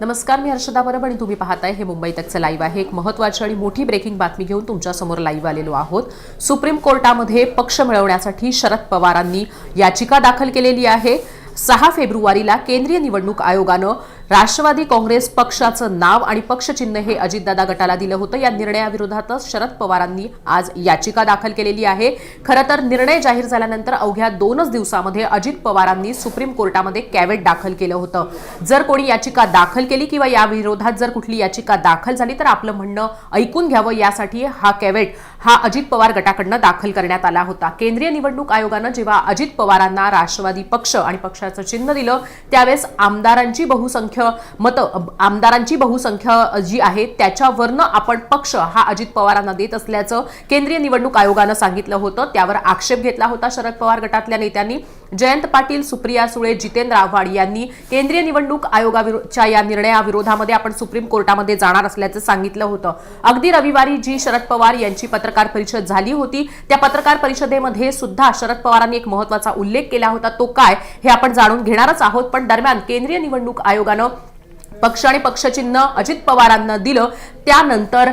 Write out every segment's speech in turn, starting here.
नमस्कार मी हर्षदा परब आणि तुम्ही पाहताय हे मुंबई तकचं लाईव्ह आहे. एक महत्वाची आणि मोठी ब्रेकिंग बातमी घेऊन तुमच्यासमोर लाईव्ह आलेलो आहोत. सुप्रीम कोर्टामध्ये पक्ष मिळवण्यासाठी शरद पवारांनी याचिका दाखल केलेली आहे. सहा फेब्रुवारीला केंद्रीय निवडणूक आयोगानं राष्ट्रवादी काँग्रेस पक्षाचं नाव आणि पक्षचिन्ह हे अजितदादा गटाला दिलं होतं. या निर्णयाविरोधातच शरद पवारांनी आज याचिका दाखल केलेली आहे. खरं तर निर्णय जाहीर झाल्यानंतर अवघ्या दोनच दिवसामध्ये अजित पवारांनी सुप्रीम कोर्टामध्ये कॅवेट दाखल केलं होतं. जर कोणी याचिका दाखल केली किंवा या विरोधात जर कुठली याचिका दाखल झाली तर आपलं म्हणणं ऐकून घ्यावं. यासाठी हा कॅवेट हा अजित पवार गटाकडनं दाखल करण्यात आला होता. केंद्रीय निवडणूक आयोगानं जेव्हा अजित पवारांना राष्ट्रवादी पक्ष आणि पक्षाचं चिन्ह दिलं त्यावेळेस आमदारांची बहुसंख्या मतं आमदारांची बहुसंख्य जी आहे त्याच्यावरनं आपण पक्ष हा अजित पवारांना देत असल्याचं केंद्रीय निवडणूक आयोगानं सांगितलं होतं. त्यावर आक्षेप घेतला होता शरद पवार गटातल्या नेत्यांनी. जयंत पाटील सुप्रिया सुळे जितेंद्र आव्हाड यांनी केंद्रीय निवडणूक आयोगाच्या या निर्णयाविरोधामध्ये आपण सुप्रीम कोर्टामध्ये जाणार असल्याचं सांगितलं होतं. अगदी रविवारी जी शरद पवार यांची पत्रकार परिषद झाली होती त्या पत्रकार परिषदेमध्ये सुद्धा शरद पवारांनी एक महत्त्वाचा उल्लेख केला होता. तो काय हे आपण जाणून घेणारच आहोत. पण दरम्यान केंद्रीय निवडणूक आयोगानं पक्ष आणि पक्षचिन्ह अजित पवारांना दिलं. त्यानंतर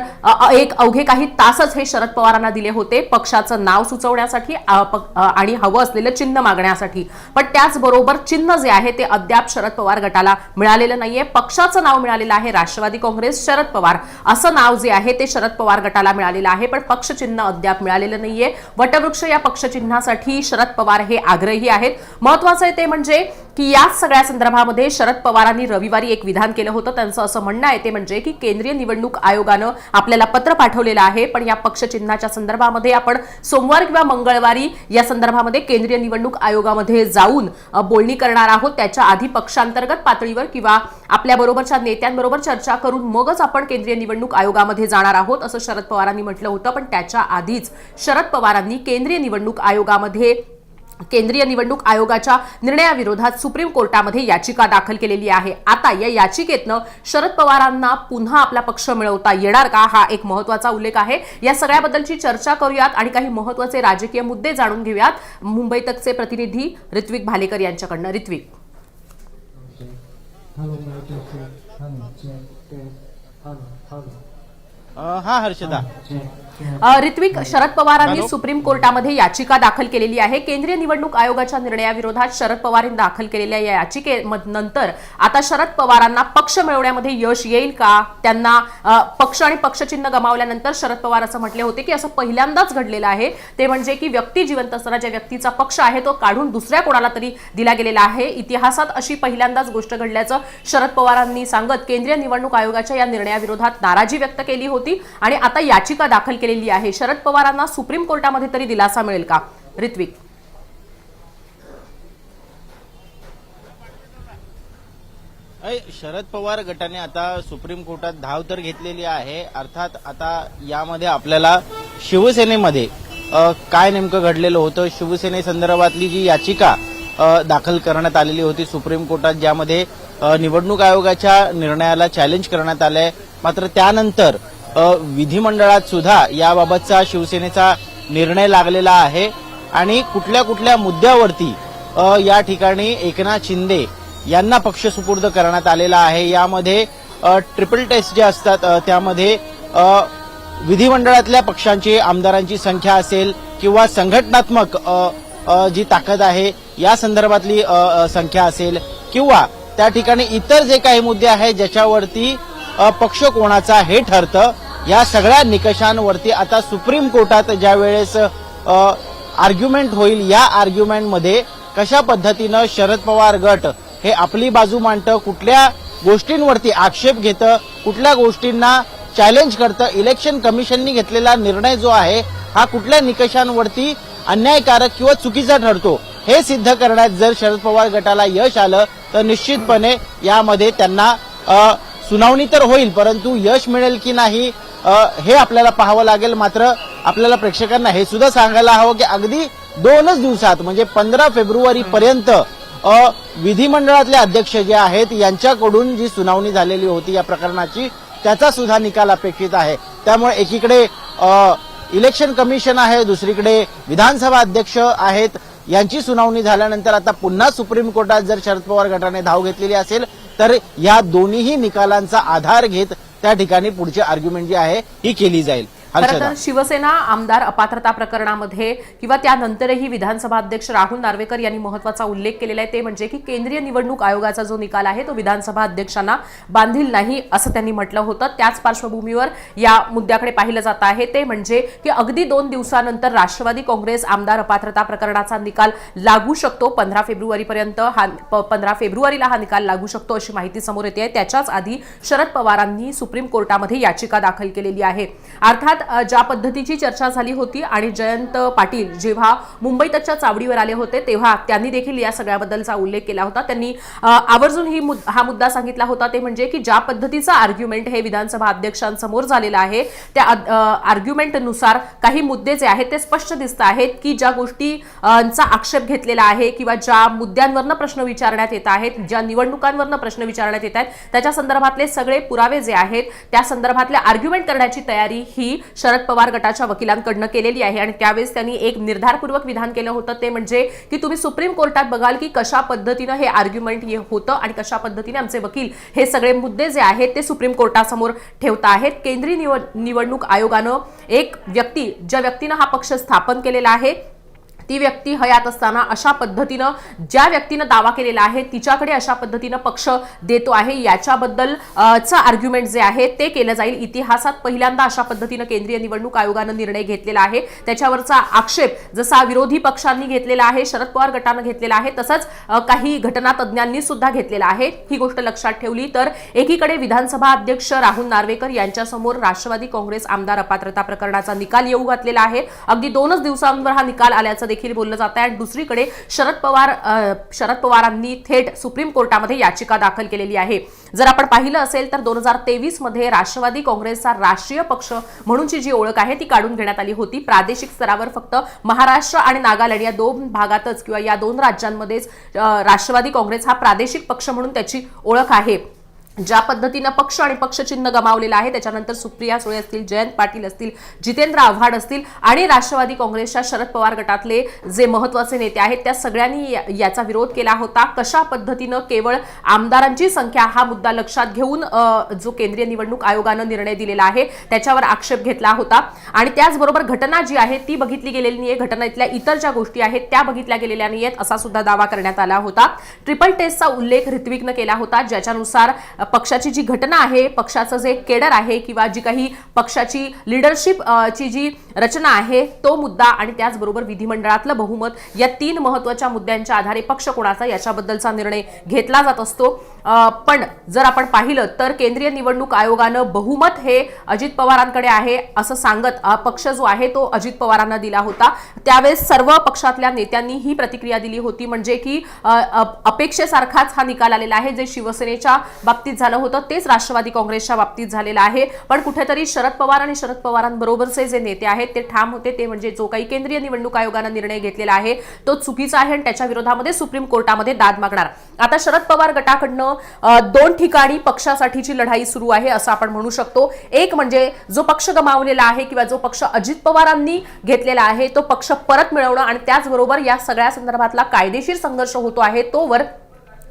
एक अवघे काही तासच हे शरद पवारांना दिले होते. पक्षाचं नाव सुचवण्यासाठी आणि हवं असलेलं चिन्ह मागण्यासाठी. पण त्याचबरोबर चिन्ह जे आहे ते अद्याप शरद पवार गटाला मिळालेलं नाहीये. पक्षाचं नाव मिळालेलं आहे राष्ट्रवादी काँग्रेस शरद पवार. असं नाव जे आहे ते शरद पवार गटाला मिळालेलं आहे पण पक्षचिन्ह अद्याप मिळालेलं नाहीये. वटवृक्ष या पक्षचिन्हासाठी शरद पवार हे आग्रही आहेत. महत्वाचं आहे ते म्हणजे की याच सगळ्या संदर्भामध्ये शरद पवारांनी रविवारी एक विधान केलं होतं. त्यांचं असं म्हणणं आहे ते म्हणजे की केंद्रीय निवडणूक आयोगानं आपल्याला पत्र पाठवलेलं आहे पण या पक्षचिन्हाच्या संदर्भामध्ये आपण सोमवार किंवा मंगळवारी या संदर्भामध्ये केंद्रीय निवडणूक आयोगामध्ये जाऊन बोलणी करणार आहोत. त्याच्या आधी पक्षांतर्गत पातळीवर किंवा आपल्याबरोबरच्या नेत्यांबरोबर चर्चा करून मगच आपण केंद्रीय निवडणूक आयोगामध्ये जाणार आहोत असं शरद पवारांनी म्हटलं होतं. पण त्याच्या आधीच शरद पवारांनी केंद्रीय निवडणूक आयोगामध्ये केंद्रीय निवडणूक आयोगाच्या निर्णयाविरोधात सुप्रीम कोर्टामध्ये याचिका दाखल केलेली आहे आता या याचिकेतनं शरद पवारांना पुन्हा आपला पक्ष मिळवता येणार का हा एक महत्त्वाचा उल्लेख आहे या सगळ्याबद्दलची चर्चा करूयात आणि काही महत्त्वाचे राजकीय मुद्दे जाणून घेऊयात मुंबई तकचे प्रतिनिधी ऋत्विक भालेकर यांच्याकडनं ऋत्विक हा हर्षदा. ऋत्विक शरद पवारांनी. सुप्रीम कोर्टामध्ये याचिका दाखल केलेली आहे. केंद्रीय निवडणूक आयोगाच्या निर्णयाविरोधात शरद पवार यांनी दाखल केलेल्या या याचिकेनंतर आता शरद पवारांना पक्ष मिळवण्यामध्ये यश येईल का? त्यांना पक्ष आणि पक्षचिन्ह गमावल्यानंतर शरद पवार असं म्हटले होते की असं पहिल्यांदाच घडलेलं आहे. ते म्हणजे की व्यक्ती जिवंत असताना ज्या व्यक्तीचा पक्ष आहे तो काढून दुसऱ्या कोणाला तरी दिला गेलेला आहे. इतिहासात अशी पहिल्यांदाच गोष्ट घडल्याचं शरद पवारांनी सांगत केंद्रीय निवडणूक आयोगाच्या या निर्णयाविरोधात नाराजी व्यक्त केली होती. आणि आता याचिका दाखल केलेली आहे. शरद पवारांना सुप्रीम कोर्टामध्ये तरी दिलासा मिळेल का? ऋत्विक. शरद पवार गटाने आता सुप्रीम कोर्टात धाव तर घेतलेली आहे. अर्थात आता यामध्ये आपल्याला शिवसेनेमध्ये काय नेमकं घडलेलं होतं? शिवसेनेसंदर्भातली जी याचिका दाखल करण्यात आलेली होती सुप्रीम कोर्टात ज्यामध्ये निवडणूक आयोगाच्या निर्णयाला चॅलेंज करण्यात आलंय. मात्र त्यानंतर विधिमंडळात सुद्धा याबाबतचा शिवसेनेचा निर्णय लागलेला आहे. आणि कुठल्या कुठल्या मुद्द्यावरती या ठिकाणी एकनाथ शिंदे यांना पक्ष सुपूर्द करण्यात आलेला आहे. यामध्ये ट्रिपल टेस्ट जे असतात त्यामध्ये विधिमंडळातल्या पक्षांची आमदारांची संख्या असेल किंवा संघटनात्मक जी ताकद आहे या संदर्भातली संख्या असेल किंवा त्या ठिकाणी इतर जे काही मुद्दे आहेत ज्याच्यावरती पक्ष कोणाचा हे ठरतं या सगळ्या निकषांवरती आता सुप्रीम कोर्टात ज्या वेळेस आर्ग्युमेंट होईल या आर्ग्युमेंटमध्ये कशा पद्धतीनं शरद पवार गट हे आपली बाजू मांडतं कुठल्या गोष्टींवरती आक्षेप घेतं कुठल्या गोष्टींना चॅलेंज करतं इलेक्शन कमिशननी घेतलेला निर्णय जो आहे हा कुठल्या निकषांवरती अन्यायकारक किंवा चुकीचा ठरतो हे सिद्ध करण्यात जर शरद पवार गटाला यश आलं तर निश्चितपणे यामध्ये त्यांना सुनावणी तर होईल परंतु यश मिळेल की नाही हे आपल्याला पाहावं लागेल मात्र आपल्याला प्रेक्षकांना हे सुद्धा सांगायला हवं की अगदी दोनच दिवसात म्हणजे पंधरा फेब्रुवारी पर्यंत विधिमंडळातले अध्यक्ष जे आहेत यांच्याकडून जी सुनावणी झालेली होती या प्रकरणाची त्याचा सुद्धा निकाल अपेक्षित आहे. त्यामुळे एकीकडे इलेक्शन कमिशन आहे दुसरीकडे विधानसभा अध्यक्ष आहेत यांची सुनावणी झाल्यानंतर आता पुन्हा सुप्रीम कोर्टात जर शरद पवार गटाने धाव घेतलेली असेल तर या दोन्हीही निकालांचा आधार घेत त्या ठिकाणी पुढची आर्ग्युमेंट जी आहे ही केली जाईल. खरं तर शिवसेना आमदार अपात्रता प्रकरणामध्ये किंवा त्यानंतरही विधानसभा अध्यक्ष राहुल नार्वेकर यांनी महत्त्वाचा उल्लेख केलेला आहे ते म्हणजे की केंद्रीय निवडणूक आयोगाचा जो निकाल आहे तो विधानसभा अध्यक्षांना बांधील नाही असं त्यांनी म्हटलं होतं. त्याच पार्श्वभूमीवर या मुद्द्याकडे पाहिलं जात आहे. ते म्हणजे की अगदी दोन दिवसानंतर राष्ट्रवादी काँग्रेस आमदार अपात्रता प्रकरणाचा निकाल लागू शकतो. पंधरा फेब्रुवारीपर्यंत हा पंधरा फेब्रुवारीला हा निकाल लागू शकतो अशी माहिती समोर येते. त्याच्याच आधी शरद पवारांनी सुप्रीम कोर्टामध्ये याचिका दाखल केलेली आहे. अर्थात ज्या पद्धतीची चर्चा झाली होती आणि जयंत पाटील जेव्हा मुंबईतच्या चावडीवर आले होते तेव्हा त्यांनी देखील या सगळ्याबद्दलचा उल्लेख केला होता. त्यांनी आवर्जून ही मुद- हा मुद्दा सांगितला होता. ते म्हणजे की ज्या पद्धतीचं आर्ग्युमेंट हे विधानसभा अध्यक्षांसमोर झालेलं आहे त्या आर्ग्युमेंटनुसार काही मुद्दे जे आहेत ते स्पष्ट दिसत आहेत की ज्या गोष्टींचा आक्षेप घेतलेला आहे किंवा ज्या मुद्द्यांवरनं प्रश्न विचारण्यात येत आहेत ज्या निवडणुकांवरनं प्रश्न विचारण्यात येत आहेत त्याच्या संदर्भातले सगळे पुरावे जे आहेत त्या संदर्भातले आर्ग्युमेंट करण्याची तयारी ही शरद पवार गटाच्या वकिलांकडनं केलेली आहे आणि त्यावेळेस त्यांनी एक निर्धारपूर्वक विधान केलं होतं. ते म्हणजे की तुम्ही सुप्रीम कोर्टात बघाल की कशा पद्धतीनं हे आर्ग्युमेंट होतं आणि कशा पद्धतीने आमचे वकील हे सगळे मुद्दे जे आहेत ते सुप्रीम कोर्टासमोर ठेवत आहेत. केंद्रीय निवडणूक आयोगानं एक व्यक्ती ज्या व्यक्तीनं हा पक्ष स्थापन केलेला आहे ती व्यक्ती हयात असताना अशा पद्धतीनं ज्या व्यक्तीनं दावा केलेला आहे तिच्याकडे अशा पद्धतीनं पक्ष देतो आहे. याच्याबद्दल चं आर्ग्युमेंट जे आहे ते केलं जाईल. इतिहासात पहिल्यांदा अशा पद्धतीनं केंद्रीय निवडणूक आयोगानं निर्णय घेतलेला आहे. त्याच्यावरचा आक्षेप जसा विरोधी पक्षांनी घेतलेला आहे शरद पवार गटानं घेतलेला आहे तसंच काही घटना तज्ज्ञांनी सुद्धा घेतलेला आहे. ही गोष्ट लक्षात ठेवली तर एकीकडे विधानसभा अध्यक्ष राहुल नार्वेकर यांच्यासमोर राष्ट्रवादी काँग्रेस आमदार अपात्रता प्रकरणाचा निकाल येऊ घातलेला आहे. अगदी दोनच दिवसांवर हा निकाल आल्याचं देखील बोललं जात आहे आणि दुसरीकडे शरद पवार शरद पवारांनी थेट सुप्रीम कोर्टामध्ये याचिका दाखल केलेली आहे. जर आपण पाहिलं असेल तर दोन हजार तेवीसमध्ये राष्ट्रवादी काँग्रेसचा राष्ट्रीय पक्ष म्हणूनची जी ओळख आहे ती काढून घेण्यात आली होती. प्रादेशिक स्तरावर फक्त महाराष्ट्र आणि नागालँड या दोन भागातच किंवा या दोन राज्यांमध्येच राष्ट्रवादी काँग्रेस हा प्रादेशिक पक्ष म्हणून त्याची ओळख आहे. ज्या पद्धतीनं पक्ष आणि पक्षचिन्ह गमावलेलं आहे त्याच्यानंतर सुप्रिया सुळे असतील जयंत पाटील असतील जितेंद्र आव्हाड असतील आणि राष्ट्रवादी काँग्रेसच्या शरद पवार गटातले जे महत्त्वाचे नेते आहेत त्या सगळ्यांनी याचा विरोध केला होता. कशा पद्धतीनं केवळ आमदारांची संख्या हा मुद्दा लक्षात घेऊन जो केंद्रीय निवडणूक आयोगानं निर्णय दिलेला आहे त्याच्यावर आक्षेप घेतला होता. आणि त्याचबरोबर घटना जी आहे ती बघितली गेलेली नाही आहे घटनेतल्या इतर ज्या गोष्टी आहेत त्या बघितल्या गेलेल्या नाहीयेत असा सुद्धा दावा करण्यात आला होता. ट्रिपल टेस्टचा उल्लेख ऋत्विकनं केला होता ज्याच्यानुसार पक्षाची जी घटना आहे पक्षाचं जे केडर आहे किंवा जी काही पक्षाची लिडरशिप ची जी रचना आहे तो मुद्दा आणि त्याचबरोबर विधिमंडळातलं बहुमत या तीन महत्त्वाच्या मुद्द्यांच्या आधारे पक्ष कोणाचा याच्याबद्दलचा निर्णय घेतला जात असतो. पण जर आपण पाहिलं तर केंद्रीय निवडणूक आयोगानं बहुमत हे अजित पवारांकडे आहे असं सांगत पक्ष जो आहे तो अजित पवारांना दिला होता. त्यावेळेस सर्व पक्षातल्या नेत्यांनी ही प्रतिक्रिया दिली होती म्हणजे की अपेक्षेसारखाच हा निकाल आलेला आहे जे शिवसेनेच्या बाबतीत झालं होतं तेच राष्ट्रवादी काँग्रेसच्या बाबतीत झालेलं आहे. पण कुठेतरी शरद पवार आणि शरद पवारांबरोबरचे जे नेते आहेत ते ठाम होते ते म्हणजे जो काही केंद्रीय निवडणूक आयोगानं निर्णय घेतलेला आहे तो चुकीचा आहे आणि त्याच्या विरोधामध्ये सुप्रीम कोर्टामध्ये दाद मागणार. आता शरद पवार गटाकडनं दोन ठिकाणी पक्षासाठीची लढाई सुरू आहे असं आपण म्हणू शकतो. एक म्हणजे जो पक्ष गमावलेला आहे किंवा जो पक्ष अजित पवारांनी घेतलेला आहे तो पक्ष परत मिळवणं आणि त्याचबरोबर या सगळ्या संदर्भातला कायदेशीर संघर्ष होतो आहे तोवर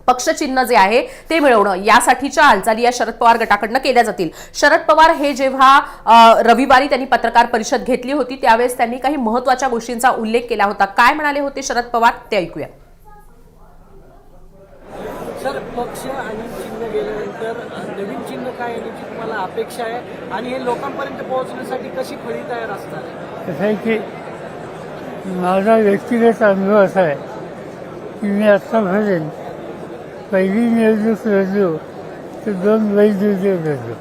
पक्षचिन्ह जे आहे ते मिळवणं यासाठीच्या हालचाली या शरद पवार गटाकडनं केल्या जातील. शरद पवार हे जेव्हा रविवारी त्यांनी पत्रकार परिषद घेतली होती त्यावेळेस त्यांनी काही महत्त्वाच्या गोष्टींचा उल्लेख केला होता. काय म्हणाले होते शरद पवार? ते ऐकूया. सर पक्ष आणि चिन्ह गेल्यानंतर नवीन चिन्ह काय येण्याची तुम्हाला अपेक्षा आहे? आणि हे लोकांपर्यंत पोहोचण्यासाठी कशी फळी तयार असणार कसं आहे की माझा व्यक्तिगत अनुभव असा आहे की मी आत्तापर्यंत पहिली निवडणूक लढलो हो. तर दोन वैध उद्योग लढलो.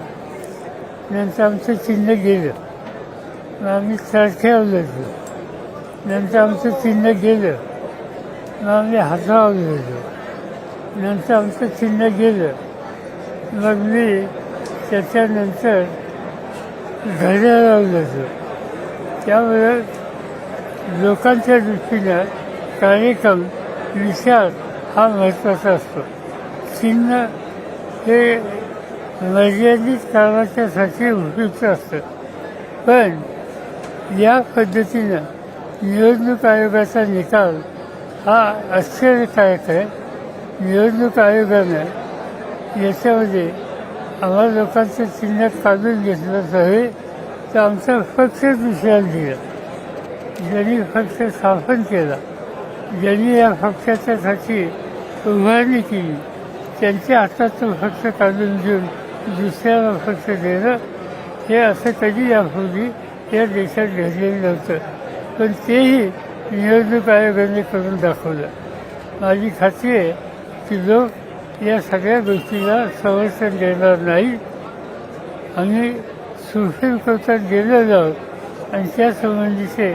नंतर आमचं चिन्ह गेलं. मग आम्ही चरख्यावर लढलो. नंतर आमचं चिन्ह गेलं. मग आम्ही हातावर लढलो. नंतर आमचं चिन्ह गेलं. मग मी त्याच्यानंतर घड्याळावर लढलो. त्यामुळे लोकांच्या दृष्टीनं कार्यक्रम विचार हा महत्त्वाचा असतो. चिन्ह हे मर्यादित काळाच्यासाठी उपयुक्त असतं पण या पद्धतीनं निवडणूक आयोगाचा निकाल हा आश्चर्यकारक आहे. निवडणूक आयोगानं याच्यामध्ये आम्हाला लोकांचं चिन्ह काढून घेतलं नव्हे तर आमचा पक्ष दुसऱ्याला दिला ज्यांनी पक्ष स्थापन केला ज्यांनी या पक्षाच्यासाठी उभारणी केली त्यांच्या हातात तो काढून घेऊन दुसऱ्याला पक्ष देणं हे असं कधी यापूर्वी या देशात घडलेलं नव्हतं. पण तेही निवडणूक आयोगाने करून दाखवलं. माझी खात्री आहे की लोक या सगळ्या गोष्टीला समर्थन देणार नाही. आम्ही सुप्रीम कोर्टात गेलेलो आहोत आणि त्यासंबंधीचे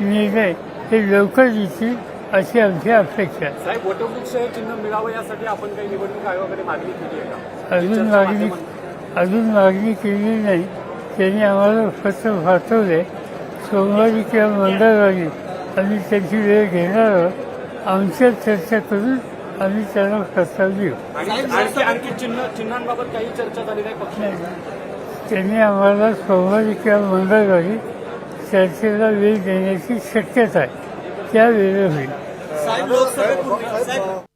निर्णय हे लवकर येतील अशी आमची अपेक्षा आहे. साहेब वटवृक्ष चिन्ह मिळावं यासाठी आपण काही निवडणूक आयोगाकडे मागणी केली आहे का? अजून मागणी अजून मागणी केली नाही. त्यांनी आम्हाला पत्र पाठवले. सोमवारी किंवा मंगळवारी आम्ही त्यांची वेळ घेणार आहोत. आमच्यात चर्चा करून आम्ही त्यांना प्रस्ताव देऊ. आणि आणखी आणखी चिन्ह चिन्हांबाबत काही चर्चा झाली नाही त्यांनी आम्हाला सोमवारी किंवा मंगळवारी चर्चेला वेळ देण्याची शक्यता आहे. त्या वेळेला होईल. साहेब लोकसभेपूर्वी साहेब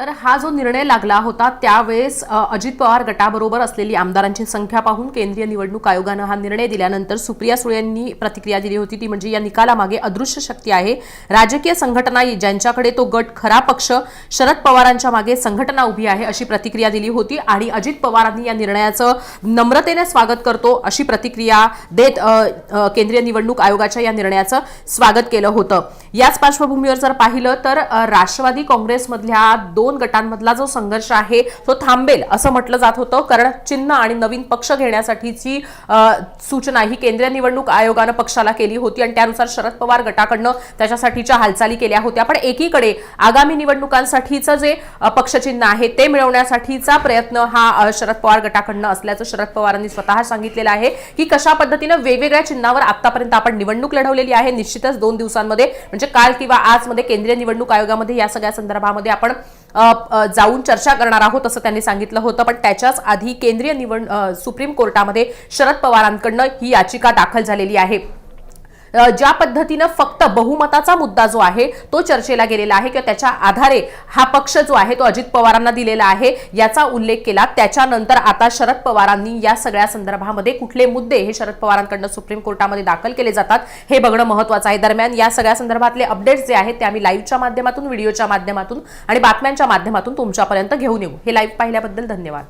तर हा जो निर्णय लागला होता त्यावेळेस अजित पवार गटाबरोबर असलेली आमदारांची संख्या पाहून केंद्रीय निवडणूक आयोगानं हा निर्णय दिल्यानंतर सुप्रिया सुळे यांनी प्रतिक्रिया दिली होती. ती म्हणजे या निकालामागे अदृश्य शक्ती आहे. राजकीय संघटना ज्यांच्याकडे तो गट खरा पक्ष शरद पवारांच्या मागे संघटना उभी आहे अशी प्रतिक्रिया दिली होती. आणि अजित पवारांनी या निर्णयाचं नम्रतेने स्वागत करतो अशी प्रतिक्रिया देत केंद्रीय निवडणूक आयोगाच्या या निर्णयाचं स्वागत केलं होतं. याच पार्श्वभूमीवर जर पाहिलं तर राष्ट्रवादी काँग्रेसमधल्या दोन गटांमधला जो संघर्ष आहे तो थांबेल असं म्हटलं जात होतं. कारण चिन्ह आणि नवीन पक्ष घेण्यासाठीची सूचना ही केंद्रीय निवडणूक आयोगानं पक्षाला केली होती आणि त्यानुसार शरद पवार गटाकडनं त्याच्यासाठीच्या हालचाली केल्या होत्या. पण एकीकडे आगामी निवडणुकांसाठीचं जे पक्षचिन्ह आहे ते मिळवण्यासाठीचा प्रयत्न हा शरद पवार गटाकडनं असल्याचं शरद पवारांनी स्वतः सांगितलेलं आहे की कशा पद्धतीनं वेगवेगळ्या चिन्हावर आतापर्यंत आपण निवडणूक लढवलेली आहे. निश्चितच दोन दिवसांमध्ये म्हणजे काल किंवा आजमध्ये केंद्रीय निवडणूक आयोगामध्ये या सगळ्या संदर्भामध्ये आपण जाऊन चर्चा करणार आहोत असं त्यांनी सांगितलं होतं. पण त्याच्याच आधी केंद्रीय निवड सुप्रीम कोर्टामध्ये शरद पवारांकडनं ही याचिका दाखल झालेली आहे. ज्या पद्धतीनं फक्त बहुमताचा मुद्दा जो आहे तो चर्चेला गेलेला आहे किंवा त्याच्या आधारे हा पक्ष जो आहे तो अजित पवारांना दिलेला आहे याचा उल्लेख केला. त्याच्यानंतर आता शरद पवारांनी या सगळ्या संदर्भामध्ये कुठले मुद्दे हे शरद पवारांकडनं सुप्रीम कोर्टामध्ये दाखल केले जातात हे बघणं महत्वाचं आहे. दरम्यान या सगळ्या संदर्भातले अपडेट्स जे आहेत ते आम्ही लाईव्हच्या माध्यमातून व्हिडिओच्या माध्यमातून आणि बातम्यांच्या माध्यमातून तुमच्यापर्यंत घेऊन येऊ. हे लाईव्ह पाहिल्याबद्दल धन्यवाद.